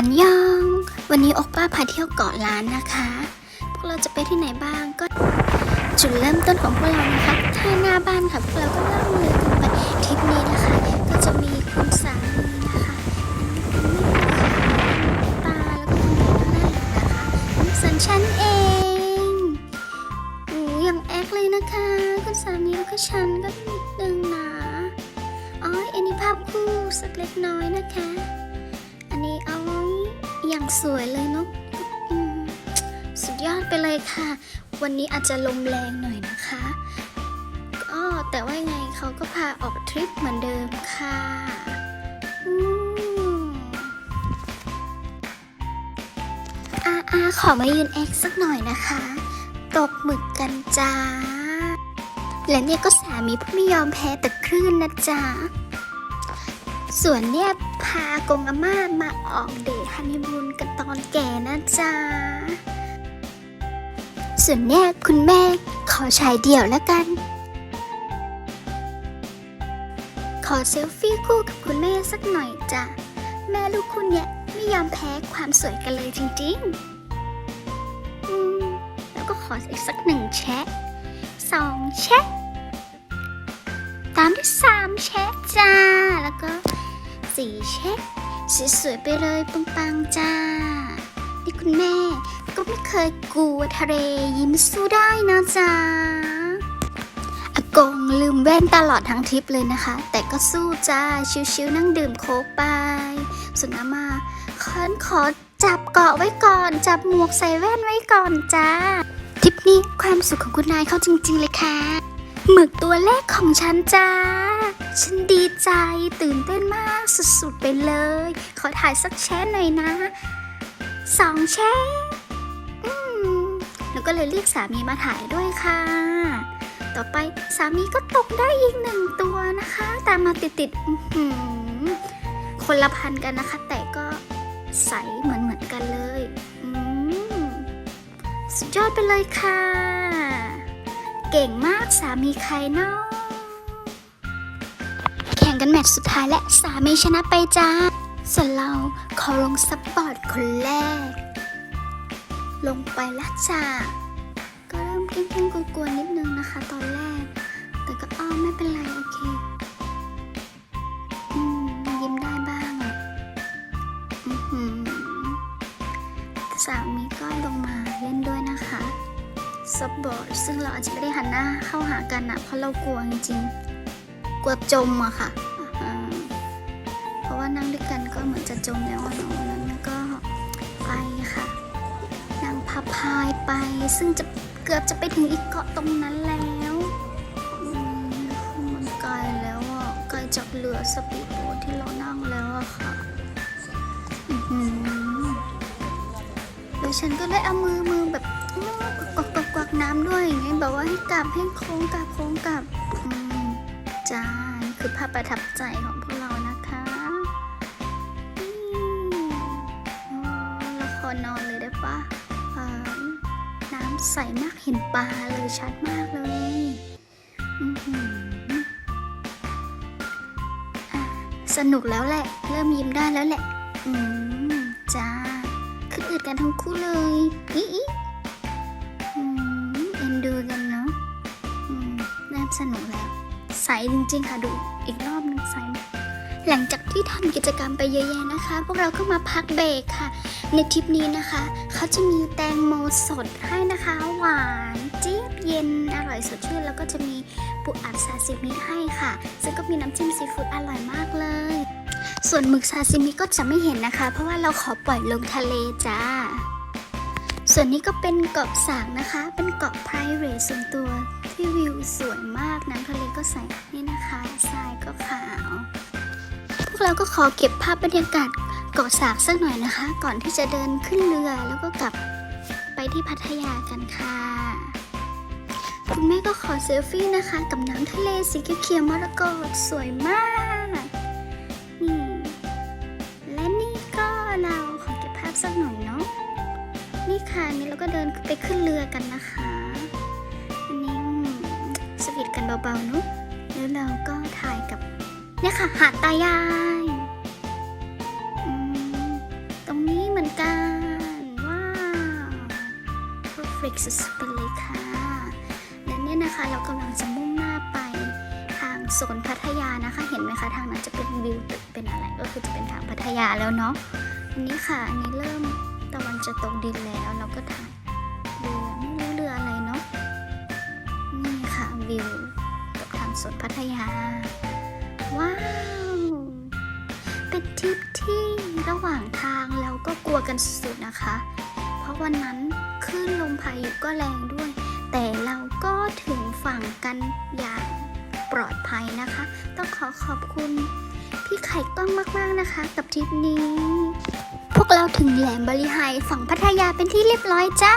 อันยอง วันนี้โอป้าพาเที่ยวเกาะล้านนะคะ พวกเราจะไปที่ไหนบ้างก็ จุดเริ่มต้นของพวกเรานะคะท่าหน้าบ้านค่ะ พวกเราก็ล่องเรือกันไปทริปนี้นะคะ ก็จะมีคุณสามีนะคะคุณแม่นะคะตาแล้วก็คุณยายข้างหน้าหนะคะส่วนฉันเองโอ้ยังแอคเลยนะคะ คุณสามีแล้วก็ฉันก็นิดนึงนะอ๋ออันนี้ภาพคู่สักเล็กน้อยนะคะ อย่างสวยเลยเนาะสุดยอดไปเลยค่ะ วันนี้อาจจะลมแรงหน่อยนะคะก็แต่ว่าไงเขาก็พาออกทริปเหมือนเดิมค่ะอืมอาอาขอมายืนแอคสักหน่อยนะคะ ตกหมึกกันจ้า และเนี่ยก็สามีผู้ไม่ยอมแพ้แต่คลื่นนะจ๊ะ ส่วนเนี่ยพากงอาม่ามาออกเดทฮันนีมูนกันตอนแก่นะจ๊ะ ส่วนเนี่ยคุณแม่ขอชายเดี่ยวแล้วกัน ขอเซลฟี่คู่กับคุณแม่สักหน่อยจ้ะ แม่ลูกคุณเนี่ยไม่ยอมแพ้ความสวยกันเลยจริงๆอืมแล้วก็ขออีกสักหนึ่งแชะสองแชะตามด้วยสามแชะจ้า แล้ว สี่แชะสวยๆไปเลยปังๆจ้า นี่คุณแม่ก็ไม่เคยกลัวทะเลยิ้มสู้ได้นะจ๊ะอากงลืมแว่นตลอดทั้งทริปเลยนะคะ แต่ก็สู้จ้า ชิวๆนั่งดื่มโค้กไปส่วนอามาขันขอจับเกาะไว้ก่อน จับหมวกใส่แว่นไว้ก่อนจ้าทริปนี้ความสุขของคุณนายเขาจริงๆเลยค่ะหมึกตัวแรกของฉันจ้า ฉันดีใจตื่นเต้นมากสุดๆไปเลย ขอถ่ายสักแชะหน่อยนะสองแชะอืมแล้วก็เลยเรียกสามีมาถ่ายด้วยค่ะ ต่อไปสามีก็ตกได้อีกหนึ่งตัวนะคะ ตามมาติดๆคนละพันกันนะคะ แต่ก็ใสเหมือนเหมือนๆกันเลยสุดยอดไปเลยค่ะ เก่งมากสามีใครเนาะ กันแมตช์สุดท้ายและสามีชนะไปจ้า ส่วนเราขอลงซับบอร์ดคนแรก ลงไปละจ้า ก็เริ่มเก่งๆกลัวๆนิดนึงนะคะตอนแรก แต่ก็อ้อมไม่เป็นไรโอเคอืมยิ้มได้บ้างอะอือหือสามีก็ลงมาเล่นด้วยนะคะซับบอร์ดซึ่งเราอาจจะไม่ได้หันหน้าเข้าหากันนะเพราะเรากลัวจริงๆ กลัวจมอะค่ะอ่าเพ ราะว่านั่งด้วยกันก็เหมือนจะจมแล้วอะเนาะแล้วเนี่ยก็ไปค่ะ นั่งพับพายไป ซึ่งจะเกือบจะไปถึงอีกเกาะตรงนั้นแล้วมันไกลแล้วอะไกลจากเรือสปีดโบ๊ทที่เรานั่งแล้วอะค่ะแล้วฉันก็ได้เอามือมือแบบกวักกวักกวักน้ำด้วยอย่างเงี้ยแบบว่าให้กลับให้โค้งกลับโค้งกลับจ้านคือภาพประทับใจของ ละครนอนเลยได้ปะน้ำใสมากเห็นปลาเลยชัดมากเลยสนุกแล้วแหละ เริ่มยิ้มได้แล้วแหละ อืมจ้าขึ้นอืดกันทั้งคู่เลยอีอีอืมเอ็นดูกันเนาะอืมเริ่มสนุกแล้ว ใสจริงๆค่ะดูอีกรอบหนึงใสหลังจากที่ทำกิจกรรมไปเยอะแยะนะคะ พวกเราก็มาพักเบรกค่ะ ในทริปนี้นะคะ เขาจะมีแตงโมสดให้นะคะ หวานเจี๊ยบเย็นอร่อยสดชื่น แล้วก็จะมีปูอัดซาซิมิให้ค่ะ ซึ่งก็มีน้ำจิ้มซีฟู้ดอร่อยมากเลย ส่วนหมึกซาซิมิก็จะไม่เห็นนะคะ เพราะว่าเราขอปล่อยลงทะเลจ้า ส่วนนี้ก็เป็นเกาะสางนะคะ เป็นเกาะ private ส่วนตัวที่วิวสวยมากน้ำทะเลก็ใสนี่นะคะทรายก็ขาว พวกเราก็ขอเก็บภาพบรรยากาศ เกาะสางสักหน่อยนะคะ ก่อนที่จะเดินขึ้นเรือแล้วก็กลับไปที่พัทยากันค่ะ คุณแม่ก็ขอเซลฟี่นะคะ กับน้ำทะเลสีเขียวมรกตสวยมากนี่และนี่ก็เราขอเก็บภาพสักหน่อยเนาะนี่ค่ะนี่เราก็เดินไปขึ้นเรือกันนะคะอันนี้สวีทกันเบาๆเนาะแล้วเราก็ถ่ายกับเนี่ยค่ะหาดตายาย สุดๆไปเลยค่ะ และเนี่ยนะคะเรากำลังจะมุ่งหน้าไปทางโซนพัทยานะคะ เห็นไหมคะทางนั้นจะเป็นวิวตึกเป็นอะไรก็คือจะเป็นทางพัทยาแล้วเนาะอันนี้ค่ะอันนี้เริ่มตะวันจะตกดินแล้วเราก็ถ่ายเรือไม่รู้เรืออะไรเนาะนี่ค่ะวิวกับทางโซนพัทยา ว้าวเป็นทริปที่ระหว่างทางเราก็กลัวกันสุดๆนะคะ เพราะวันนั้น คลื่นลมพายุก็แรงด้วย แต่เราก็ถึงฝั่งกันอย่างปลอดภัยนะคะ ต้องขอขอบคุณพี่ไข่ต้อมมากๆนะคะ กับทริปนี้ พวกเราถึงแหลมบริหายฝั่งพัทยาเป็นที่เรียบร้อยจ้า